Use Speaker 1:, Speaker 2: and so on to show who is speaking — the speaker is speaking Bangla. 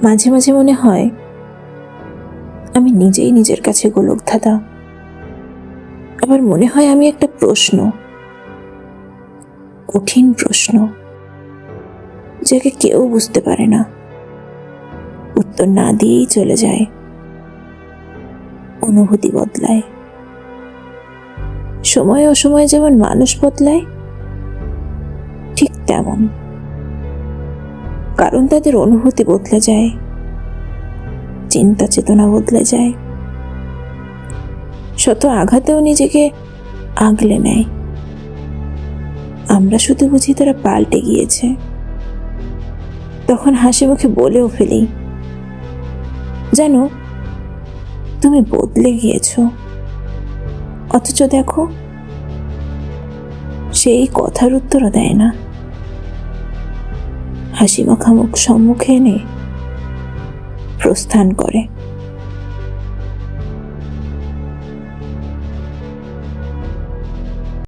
Speaker 1: মাঝে মাঝে মনে হয়, আমি নিজেই নিজের কাছে গোলক ধাঁধা আবার মনে হয় আমি একটা প্রশ্ন, কঠিন প্রশ্ন, যাকে কেউ বুঝতে পারে না। উত্তর না দিয়েই চলে যায়। অনুভূতি বদলায়। সময় অসময়ে যেমন মানুষ বদলায়, ঠিক তেমন। কারণ তাদের অনুভূতি বদলে যায়। চিন্তা চেতনা বদলে যায়। শত আঘাতেও নিজেকে আগলে নেয়। আমরা শুধু বুঝি তারা পাল্টে গিয়েছে। তখন হাসি মুখে বলেও ফেলি, জানো, তুমি বদলে গিয়েছ। অথচ দেখো, সেই কথার উত্তরও দেয় না। হাসি মাখা মুখ সম্মুখে এনে প্রস্থান করে।